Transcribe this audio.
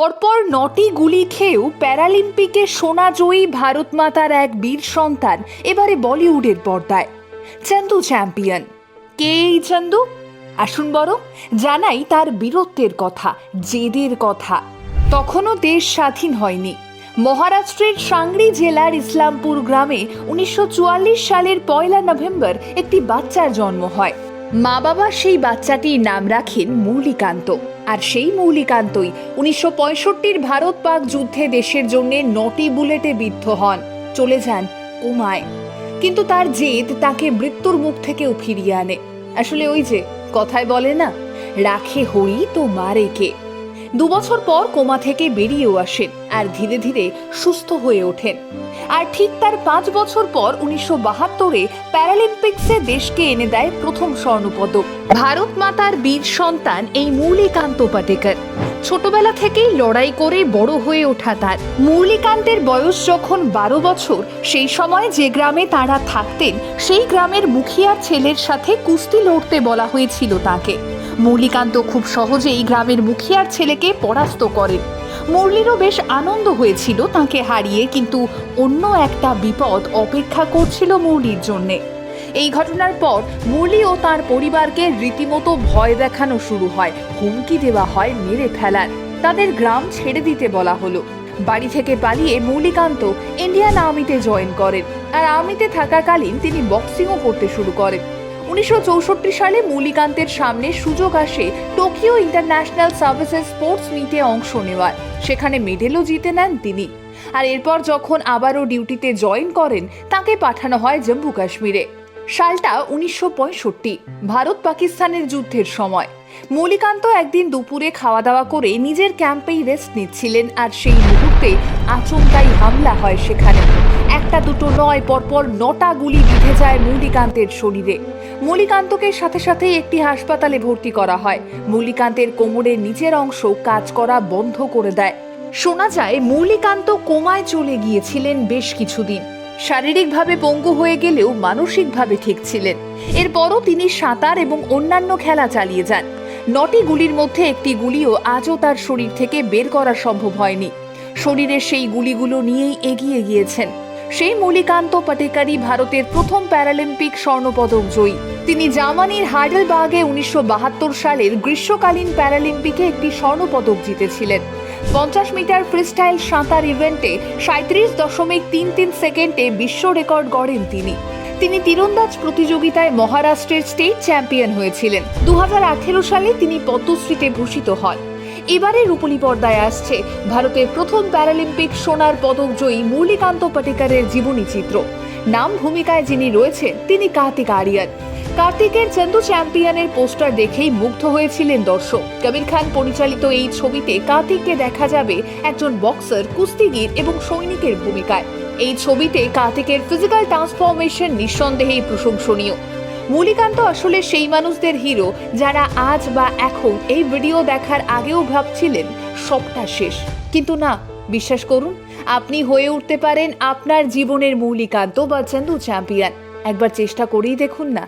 পরপর নটি গুলি খেয়েও প্যারালিম্পিকে সোনাজয়ী ভারত মাতার এক বীর সন্তান এবারে বলিউডের পর্দায়। চন্দু চ্যাম্পিয়ন। কে এই চন্দু? আসুন বরং জানাই তার বীরত্বের কথা, জেদের কথা। তখনও দেশ স্বাধীন হয়নি। মহারাষ্ট্রের সাংরি জেলার ইসলামপুর গ্রামে উনিশশো চুয়াল্লিশ সালের পয়লা নভেম্বর একটি বাচ্চার জন্ম হয়। মা বাবা সেই বাচ্চাটির নাম রাখেন মৌলিকান্ত। আর সেই মৌলিকান্তই উনিশশো পঁয়ষট্টির ভারত পাক যুদ্ধে দেশের জন্য নটি বুলেটে বিদ্ধ হন। চলে যান কোমায়। কিন্তু তার জেদ তাকে মৃত্যুর মুখ থেকেও ফিরিয়ে আনে। আসলে ওই যে, কথায় বলে না, রাখে হরি তো মারে কে? দু বছর পর কোমা থেকে বেরিয়েও আসেন আর ধীরে ধীরে সুস্থ হয়ে ওঠেন। আর ঠিক তার পাঁচ বছর পর উনিশশো বাহাত্তরে প্যারালিম্পিক্সে দেশকে এনে দেয় প্রথম স্বর্ণপদক। ভারত মাতার বীর সন্তান এই মৌলিকান্ত পাটেকর ছোটবেলা থেকেই লড়াই করে বড় হয়ে ওঠা তার। মৌলিকান্তের বয়স যখন বারো বছর, সেই সময় যে গ্রামে তারা থাকতেন, সেই গ্রামের মুখিয়ার ছেলের সাথে কুস্তি লড়তে বলা হয়েছিল তাকে। মৌলিকান্ত খুব সহজেই গ্রামের মুখিয়ার ছেলেকে পরাস্ত করেন। মুরলিরও বেশ আনন্দ হয়েছিল তাকে হারিয়ে, কিন্তু অন্য একটা বিপদ অপেক্ষা করছিল মুরলির জন্যে। এই ঘটনার পর মুরলি ও তার পরিবারকে রীতিমতো ভয় দেখানো শুরু হয়, হুমকি দেওয়া হয় মেরে ফেলার। তাদের গ্রাম ছেড়ে দিতে বলা হলো। বাড়ি থেকে পালিয়ে মৌলিকান্ত ইন্ডিয়ান আর্মিতে জয়েন করেন। আর আর্মিতে থাকাকালীন তিনি বক্সিংও করতে শুরু করেন। উনিশশো চৌষট্টি সালে মৌলিকান্তের সামনে সুযোগ আসে টোকিও ইন্টারন্যাশনাল সার্ভিসেস স্পোর্টস মিটে অংশ নেওয়ার। সেখানে মেডেলও জিতে নেন তিনি। আর এরপর যখন আবারও ডিউটিতে জয়েন করেন, তাকে পাঠানো হয় জম্মু কাশ্মীরে। সালটা উনিশশো পঁয়ষট্টি, ভারত পাকিস্তানের যুদ্ধের সময়। মৌলিকান্ত একদিন দুপুরে খাওয়া দাওয়া করে নিজের ক্যাম্পেই রেস্ট নিচ্ছিলেন আর সেই মুহূর্তে আচমকাই হামলা হয় সেখানে। একটা দুটো নয় পরপর নটা গুলি বিঁধে যায় মৌলিকান্তের শরীরে। মৌলিকান্তকে সাথে সাথেই একটি হাসপাতালে ভর্তি করা হয়। মৌলিকান্তের কোমরের নিচের অংশ কাজ করা বন্ধ করে দেয়। শোনা যায়, মৌলিকান্ত কোমায় চলে গিয়েছিলেন বেশ কিছুদিন। শারীরিকভাবে পঙ্গু হয়ে গেলেও মানসিকভাবে ঠিক ছিলেন। এরপরও তিনি সাঁতার এবং অন্যান্য খেলা চালিয়ে যান। নটি গুলির মধ্যে একটি গুলিও আজও তার শরীর থেকে বের করা সম্ভব হয়নি। শরীরের সেই গুলিগুলো নিয়েই এগিয়ে গিয়েছেন। সেই মৌলিকান্ত পাটেকারি ভারতের প্রথম প্যারালিম্পিক স্বর্ণপদক জয়ী। তিনি জার্মানির হাইডেলবার্গে উনিশশো বাহাত্তর সালের গ্রীষ্মকালীন প্যারালিম্পিকে একটি স্বর্ণপদক জিতেছিলেন। পঞ্চাশ মিটার ফ্রিস্টাইল সাঁতার ইভেন্টে সাঁত্রিশ দশমিক তিন তিন সেকেন্ডে বিশ্ব রেকর্ড গড়েন তিনি। তিনি তীরন্দাজ প্রতিযোগিতায় মহারাষ্ট্রের স্টেট চ্যাম্পিয়ন হয়েছিলেন। দু হাজার আঠেরো সালে তিনি পদ্মশ্রীতে ভূষিত হন। এবারে রূপলি পর্দায় আসছে ভারতের প্রথম প্যারালিম্পিক সোনার পদক জয়ী মৌলিকান্ত পাটেকারের জীবনী চিত্র। নাম ভূমিকায় যিনি রয়েছেন, তিনি কার্তিক আরিয়ান। কার্তিকের চন্দু চ্যাম্পিয়নের পোস্টার দেখেই মুগ্ধ হয়েছিলেন দর্শক। কবির খান পরিচালিত এই ছবিতে কার্তিককে দেখা যাবে একজন বক্সার, কুস্তিগির এবং সৈনিকের ভূমিকায়। এই ছবিতে কার্তিকের ফিজিক্যাল ট্রান্সফরমেশন নিঃসন্দেহেই প্রশংসনীয়। মৌলিকান্ত আসলে সেই মানুষদের হিরো যারা আজ বা এখন এই ভিডিও দেখার আগেও ভাবছিলেন, সবটা শেষ। কিন্তু না বিশ্বাস করুন, আপনি হয়ে উঠতে পারেন আপনার জীবনের মৌলিকান্ত বা চ্যাম্পিয়ন। একবার চেষ্টা করেই দেখুন না।